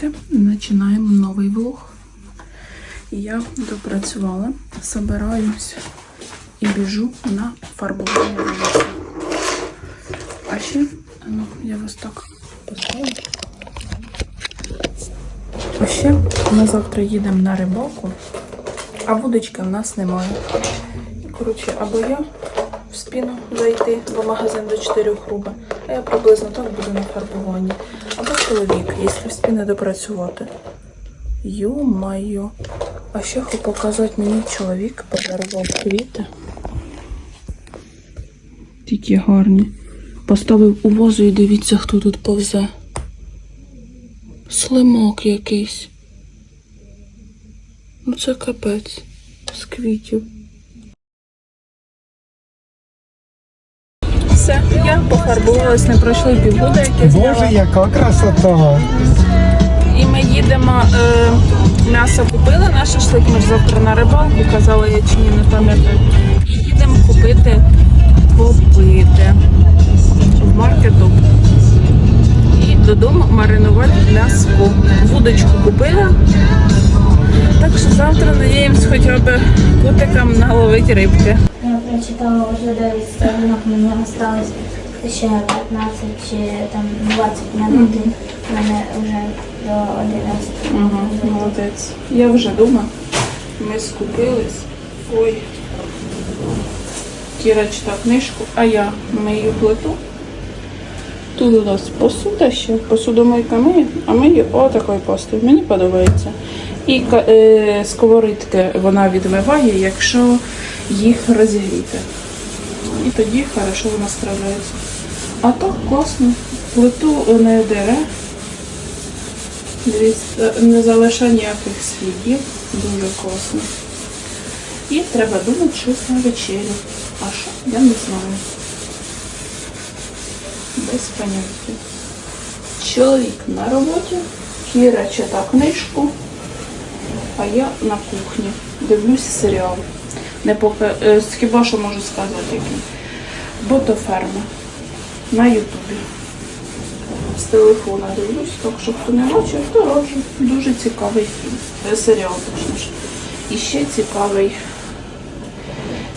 дівчатки, починаємо новий влог. Я допрацювала, собираюсь і біжу на фарбування волосся. А ще, ну, я вас так поставлю. А ще ми завтра їдемо на рибалку, а вудочки в нас немає. Коротше, або я в спіну зайти, бо магазин до 4 груба, а я приблизно так буду на фарбуванні. Або чоловік, якщо в спіни допрацювати. Йо-майо. А ще хочу показати мені чоловік подарував квіти. Такі гарні. Поставив у вазу і дивіться, хто тут повзе. Слимак якийсь. Ну це капець з квітів. Все, я пофарбувалась, не пройшло й півгода, як я зняла. Боже, яка красота! І ми їдемо, е, м'ясо купили на шашлик, ми ж завтра на рибалку, казала я чи ні, не пам'ятаю. І їдемо купити попити в маркету. І додому маринувати м'ясо. Вудочку купила. Так що завтра надіємось хоча б кутикам наловити рибки. Я прочитала вже 9 сторінок, мені осталось ще 15 чи там 20 минут. У мене вже до 11. Ага, молодець. Я вже вдома. Ми скупились. Ой. Кіра читав книжку, а я мию плиту. Тут у нас посуда ще, посудомийка миє, а мию отакою пастою. Мені подобається. І е, сковорідки вона відмиває, якщо їх розігріти. І тоді хорошо вона справляється. А так класно. Плиту не дере. Не залишає ніяких слідів. Дуже класно. І треба думати щось на вечерю. А що? Я не знаю. Без поняття. Чоловік на роботі, Кіра читає книжку, а я на кухні. Дивлюсь серіал. Не поки, е, хіба що можу сказати який. Ботоферма на Ютубі з телефона дивлюсь, так що хто не бачив, то раджу. Дуже цікавий фільм. Е, Серіал, точніше. І ще цікавий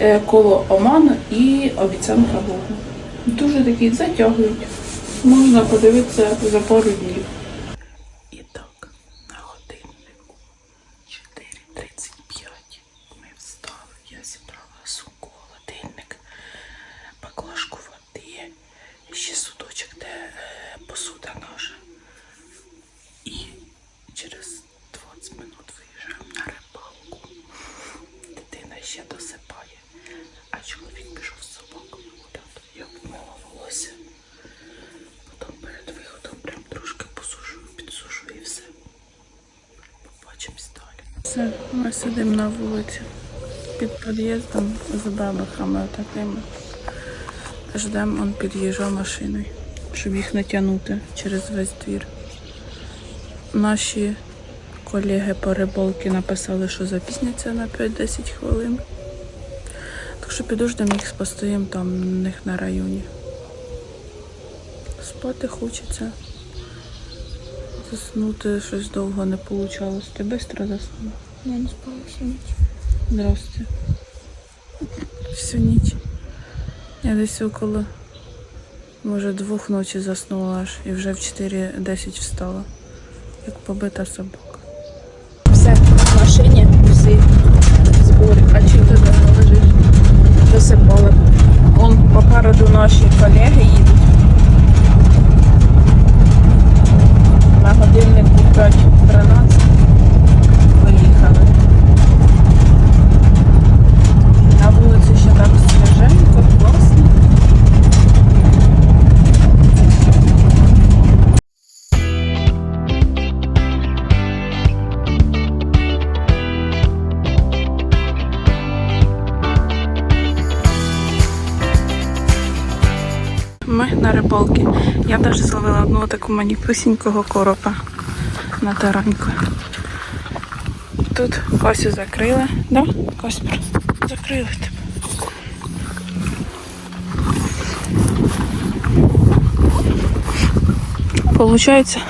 е, коло Оману і обіцянка Богу. Дуже такий затягують. Можна подивитися за пару днів. І так, на годиннику 4.35 ми встали. Я зібрала сумку, холодильник, баклажку води, ще судочок, де е, посуда наша. І через 20 минут виїжджаємо на рибалку. Дитина ще досипає, а чоловік пішов з собакою гуляти. Я вмила волосся. Потім перед виходом прям трошки посушую, підсушую і все. Побачимось далі. Ми сидимо на вулиці під під'їздом з бабахами такими. Ждемо, он під'їжджав машиною, щоб їх не тягнути через весь двір. Наші колеги по рибалці написали, що запізняться на 5-10 хвилин. Так що підождемо їх, постоїмо там у них на районі. Спати хочеться. Заснути щось довго не вийшло. Ти швидко заснув? Я не спала всю ніч. Здравствуйте. Всю ніч. Я десь около, може, двох ночі заснула аж і вже в 4.10 встала. Як побита собака. Все в машині, всі збори. А чи ти де лежиш? Висипали. Вон попереду наші колеги їдуть. Даже зловила одного такого маніпусінького коропа на таранку. Тут Косю закрили, да? Коспір, закрили тебе. Получається.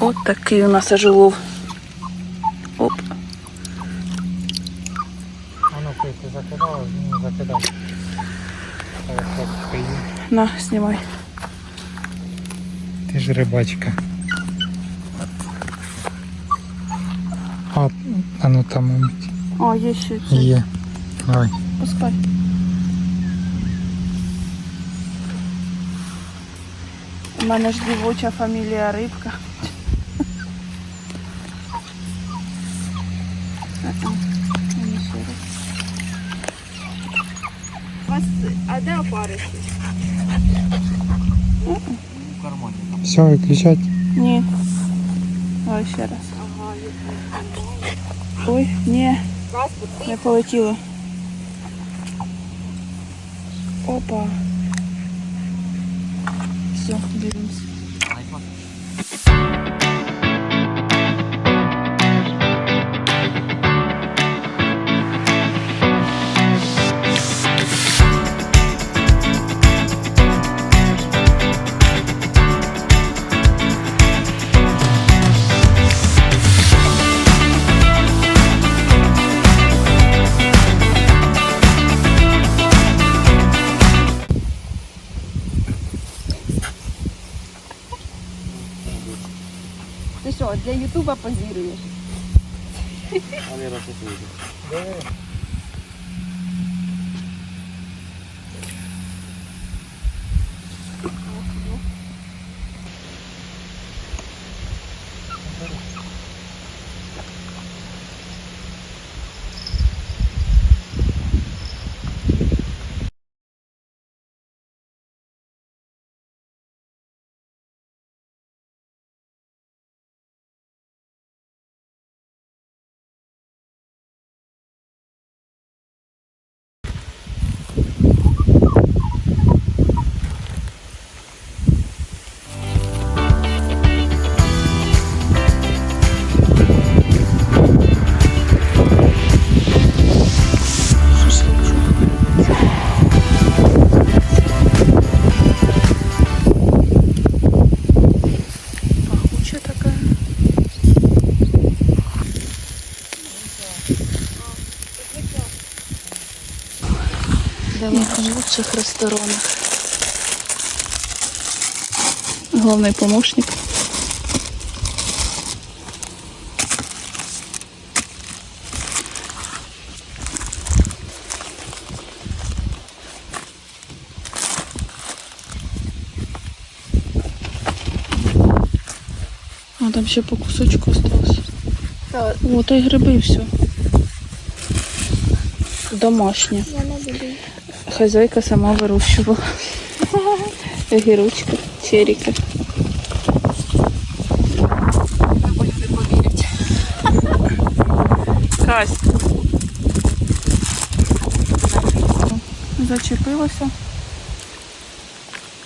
От такий у нас ожелов. На, знімай. Ти ж рибачка. А, а ну там мабуть, О, є ще це. є. Давай. Пускай. У мене ж дівоча фамілія Рибка. А-а. Ну, ще раз. Вас, а де опариші? Все, виключать. Ні. Давай ще раз. Ага, Ой, ні, паспорт. не полетіло. Опа. Все, дивимось. tu YouTube'a poziruješ. Ali je Лучших ресторанах. Головний помощник. А там ще по кусочку осталось. О, та гриби і все. Домашнє. Я не буду. Хазяйка сама вирощувала. Огірочка, черіка. Бо люди повірять. Кась. Зачепилося.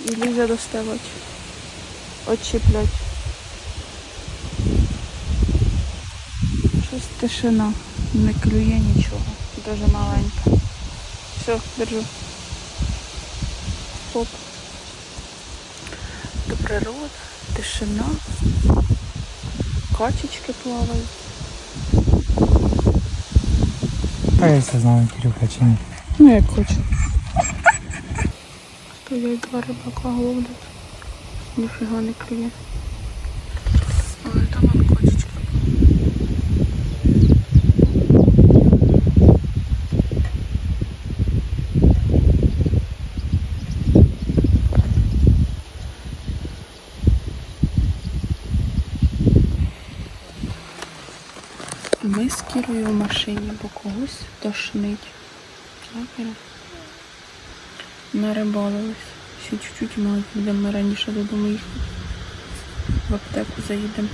І лізе доставати. Отчіплять. Щось тишина. Не клює нічого. Дуже маленька. Все, держу. Хоп. До природа, тишина. Качечки плавають. А я все знаю, Кирюха, чи ні. Ну, як хочу. Стоять два рибака голодять. Ніфіга не клює. Але там он кочечка. Ми з Кірою в машині, бо когось тошнить. Так, Іра? Нарибалились. Ще чуть-чуть мабуть будемо ми раніше додому їхати. В аптеку заїдемо.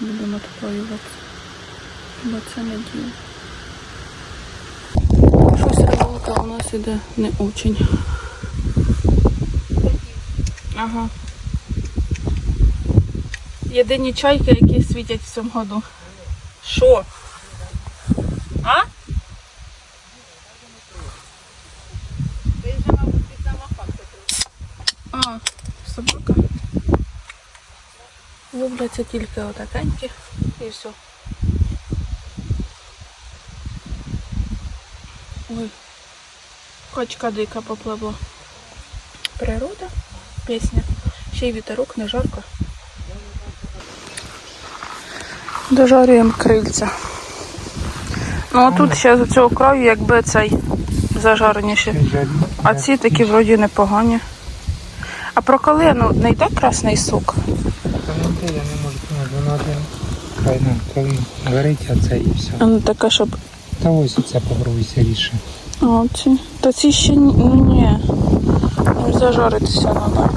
Будемо отпаюватися. Бо це не діло. Щось рибалка у нас іде не очень. Ага. Єдині чайки, які світять в цьому году. Що? А? Ти вже, мабуть, під замахом. А, собака. Ловляться тільки отакенькі і все. Ой, качка дика попливла. Природа, пісня. Ще й вітерок, не жарко. Дожарюємо крильця. Ну а тут ще з цього краю, якби цей зажареніший. А ці такі вроді непогані. А про калину не йде красний сок? Та не те, я не можу поняти, воно один. Хай ну, коли горить, а це і все. А ну таке, щоб. Та ось оце попробуйся ріше. А, ці. Та ці ще ні. Ну ні. Ну, Зажаритися треба.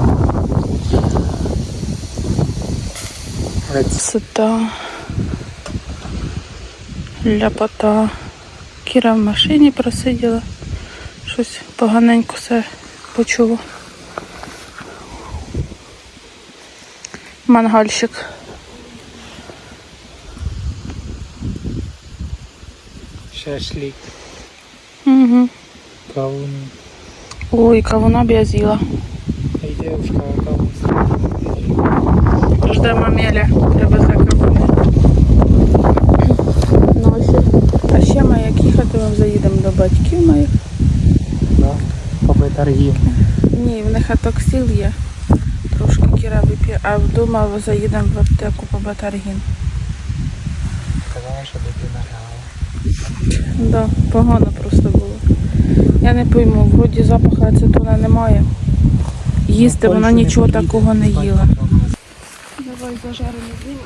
Красота. Ляпота. Кіра в машині просиділа. Щось поганенько все почула. Мангальщик. Шашлик, Угу. кавуни. Ой, кавуна б я з'їла. Ей, кавун. Ждемо Меля, привезе кавуни. Ну, ось. А ще ми як їхати, ми заїдемо до батьків моїх. Да? Поби торгів. Ні, в них атоксил є. Кіра а вдома заїдемо в аптеку по батаргін. Сказала, що дитина грала. Да, погано просто було. Я не пойму, вроді запаху ацетона немає. Їсти вона нічого такого не їла. Давай зажаримо зиму.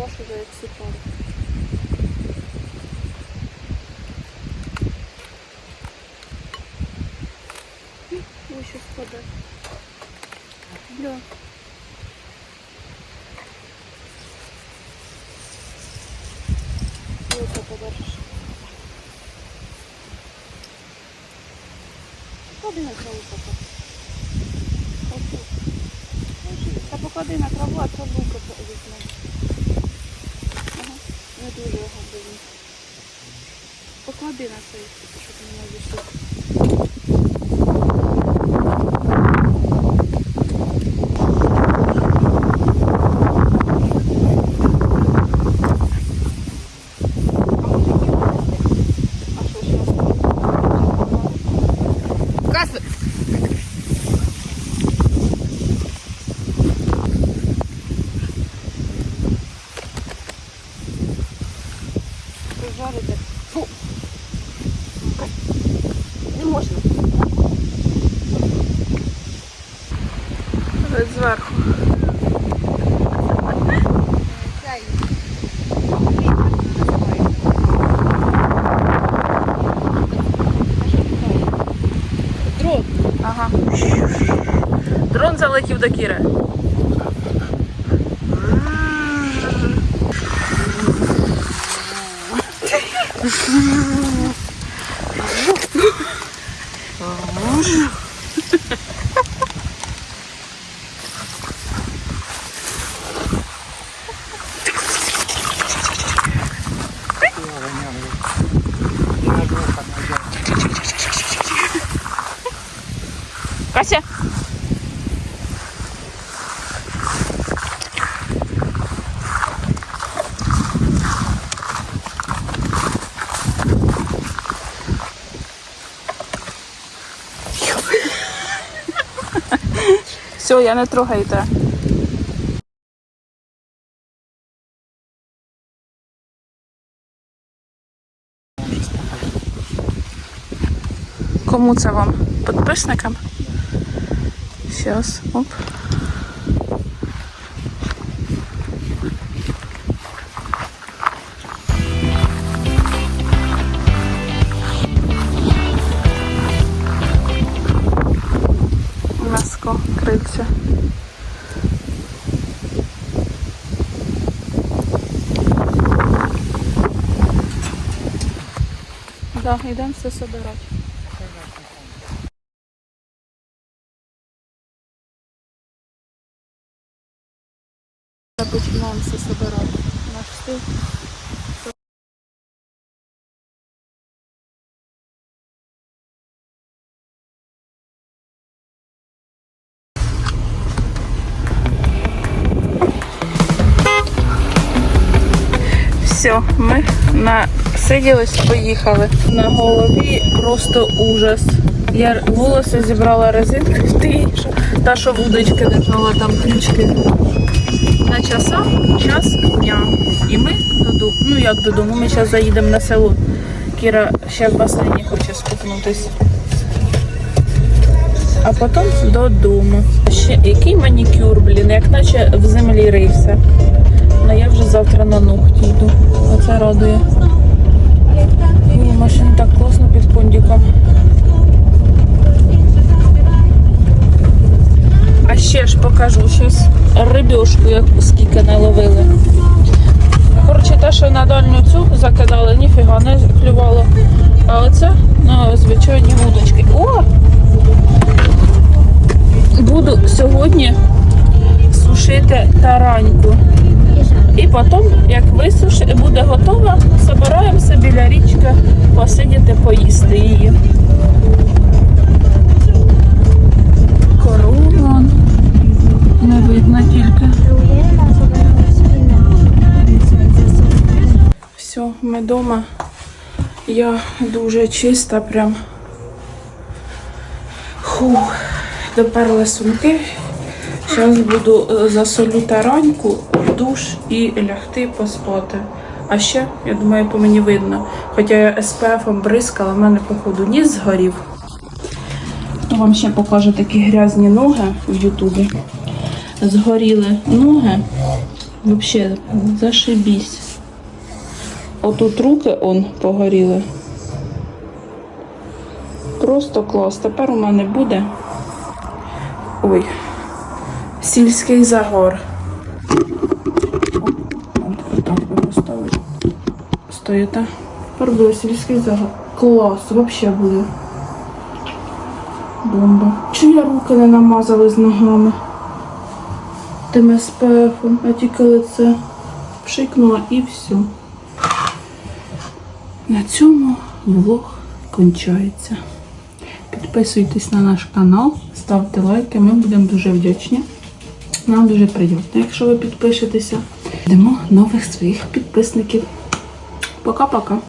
Вашу вже як сипали. Ой, що спаде. Бля. Ну, це побачиш. Поклади на траву поки. Та поклади на траву, а траву візьме. Ага. Не дуже його блин. Поклади на цей, щоб не вийшло. Правда, Кіра? Кася? Все, я не трогайте. Кому це вам? Підписникам? Зараз, оп. Крильця. Да, йдемо все собирати. Починаємо все собирати. Наш стиль. Все, ми насиділись, поїхали. На голові просто ужас. Я волоси зібрала резинки, ти, та, що вудочки держала там крючки. На часах час дня. І ми додому. Ну як додому, ми зараз заїдемо на село. Кіра ще в басейні хоче скупнутися. А потім додому. Ще який манікюр, блін, як наче в землі рився. Ну я вже завтра на ногті йду. Оце радує. Ой, машина так класно під кондиком. А ще ж покажу щось. Рибешку, як скільки наловили. Коротше, те, що на дальню цю закидали, ніфіга не клювало. А оце, ну, звичайні вудочки. О! Потім, як висуши, буде готова, збираємося біля річки посидіти, поїсти її. Корова. Не видно тільки. Все, ми вдома. Я дуже чиста, прям. Фух, доперла сумки. Зараз буду е, засолю тараньку душ і лягти поспати. А ще, я думаю, по мені видно. Хоча я СПФ бризкала, в мене, походу, ніс згорів. Вам ще покажу такі грязні ноги в Ютубі. Згоріли ноги. Взагалі, зашибісь. Отут руки он погоріли. Просто клас. Тепер у мене буде. Ой, сільський загор. Стоїте. Буде сільський загор. Клас, взагалі буде. Бомба. Чи я руки не намазали з ногами? Тим СПФом, а тільки лице пшикнула і все. На цьому влог кончається. Підписуйтесь на наш канал, ставте лайки, ми будемо дуже вдячні. Нам дуже приємно, якщо ви підпишетеся. Йдемо нових своїх підписників. Пока-пока.